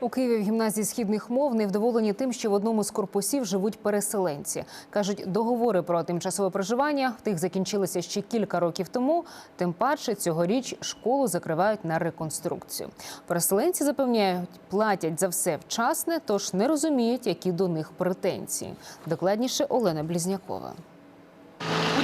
У Києві в гімназії східних мов невдоволені тим, що в одному з корпусів живуть переселенці. кажуть, договори про тимчасове проживання в тих закінчилися ще кілька років тому. Тим паче цьогоріч школу закривають на реконструкцію. Переселенці запевняють, платять за все вчасне, тож не розуміють, які до них претензії. Докладніше Олена Блізнякова.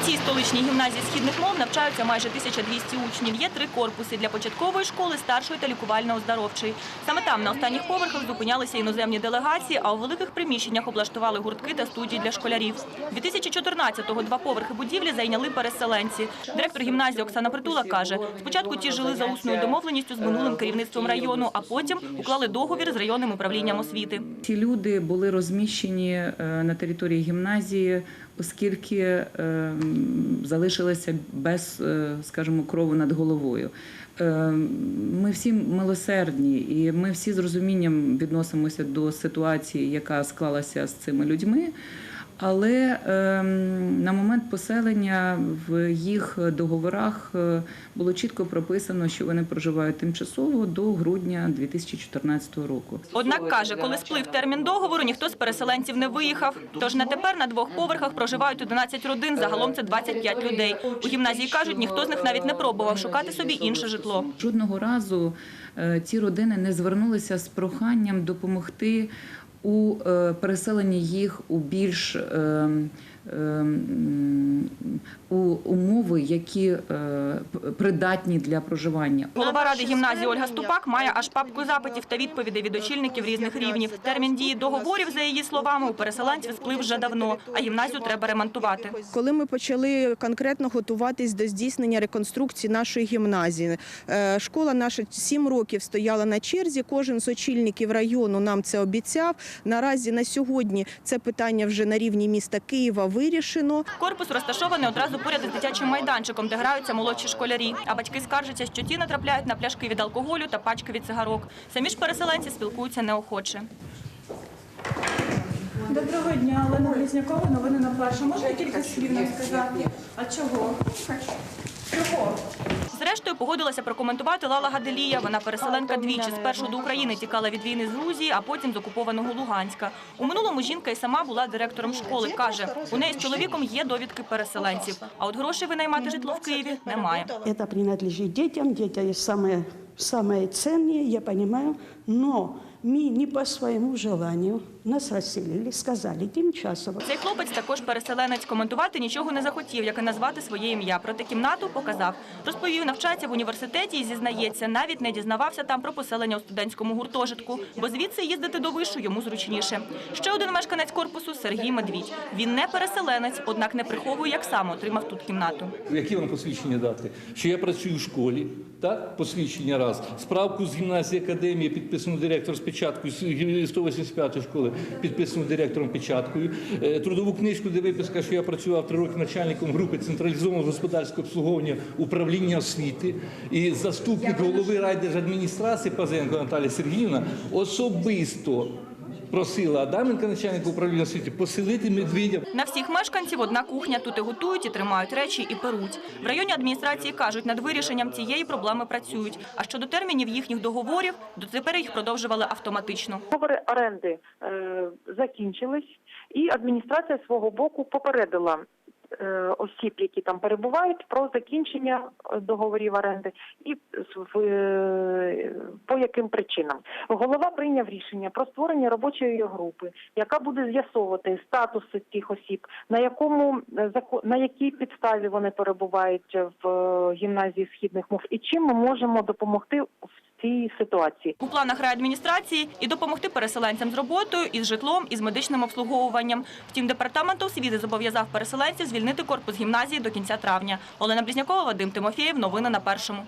Цій столичній гімназії східних мов навчаються майже 1200 учнів. Є три корпуси для початкової школи, старшої та лікувально-оздоровчої. Саме там на останніх поверхах зупинялися іноземні делегації, а у великих приміщеннях облаштували гуртки та студії для школярів. 2014-го два поверхи будівлі зайняли переселенці. Директор гімназії Оксана Притула каже, спочатку ті жили за усною домовленістю з минулим керівництвом району, а потім уклали договір з районним управлінням освіти. Ці люди були розміщені е, на території гімназії, оскільки е, м, залишилися без, е, скажімо, крову над головою. Е, Ми всі милосердні, і ми всі з розумінням відносимося до ситуації, яка склалася з цими людьми. Але ем, на момент поселення в їх договорах е, було чітко прописано, що вони проживають тимчасово до грудня 2014 року. Однак каже, коли сплив термін договору, ніхто з переселенців не виїхав. Тож на тепер на двох поверхах проживають 11 родин, загалом це 25 людей. У гімназії кажуть, ніхто з них навіть не пробував шукати собі інше житло. Жодного разу е, ці родини не звернулися з проханням допомогти у е, переселенні їх у більш е, е, м, у умови, які е, придатні для проживання. Голова ради гімназії Ольга Ступак має аж папку запитів та відповідей від очільників різних рівнів. Термін дії договорів, за її словами, у переселенців сплив вже давно, а гімназію треба ремонтувати. Коли ми почали конкретно готуватись до здійснення реконструкції нашої гімназії, е, школа наша сім років стояла на черзі. Кожен з очільників району нам це обіцяв. Наразі на сьогодні це питання вже на рівні міста Києва вирішено. Корпус розташований одразу поряд з дитячим майданчиком, де граються молодші школярі. А батьки скаржаться, що ті натрапляють на пляшки від алкоголю та пачки від цигарок. Самі ж переселенці спілкуються неохоче. Доброго дня, Олена Лізнякова, новини на першому. Можете кілька слів нам сказати? А чого? Чого? Зрештою, погодилася прокоментувати Лала Гаделія. Вона переселенка двічі. Спершу до України тікала від війни з Грузії, а потім з окупованого Луганська. У минулому жінка і сама була директором школи. Каже, у неї з чоловіком є довідки переселенців. А от грошей винаймати житло в Києві немає. Это принадлежит детям, дети самые, самые ценные, я понимаю, но мы не по своему желанию нас расселили, сказали тимчасово. Цей хлопець також переселенець коментувати нічого не захотів, як і назвати своє ім'я. Проте кімнату показав. Розповів, навчається в університеті і зізнається, навіть не дізнавався там про поселення у студентському гуртожитку, бо звідси їздити до вишу йому зручніше. Ще один мешканець корпусу Сергій Медвідь. Він не переселенець, однак не приховує, як сам отримав тут кімнату. Які вам посвідчення дати? Що я працюю в школі, так? Посвідчення раз. Справку з гімназії академії підписану директор з печаткою, з 185 школи підписано директором печаткою. Е, Трудову книжку, де виписка, що я працював три роки начальником групи централізованого господарського обслуговування управління освіти. І заступник голови райдержадміністрації Пазенко Наталія Сергіївна особисто просила Адаменка, начальника управління освіти, поселити медведя На всіх мешканців одна кухня. Тут і готують, і тримають речі, і перуть. В районі адміністрації кажуть, над вирішенням цієї проблеми працюють. А щодо термінів їхніх договорів, дотепер їх продовжували автоматично. Договори оренди е, закінчились, і адміністрація свого боку попередила осіб, які там перебувають, про закінчення е, договорів оренди і е, по яким причинам. Голова прийняв рішення про створення робочої групи, яка буде з'ясовувати статус цих осіб, на якому е, на якій підставі вони перебувають в е, гімназії східних мов, і чим ми можемо допомогти в цій ситуації. У планах райадміністрації і допомогти переселенцям з роботою, із житлом, і з медичним обслуговуванням. Втім, департамент освіти зобов'язав переселенців звільнити корпус гімназії до кінця травня. Олена Близнякова, Вадим Тимофєєв. Новини на першому.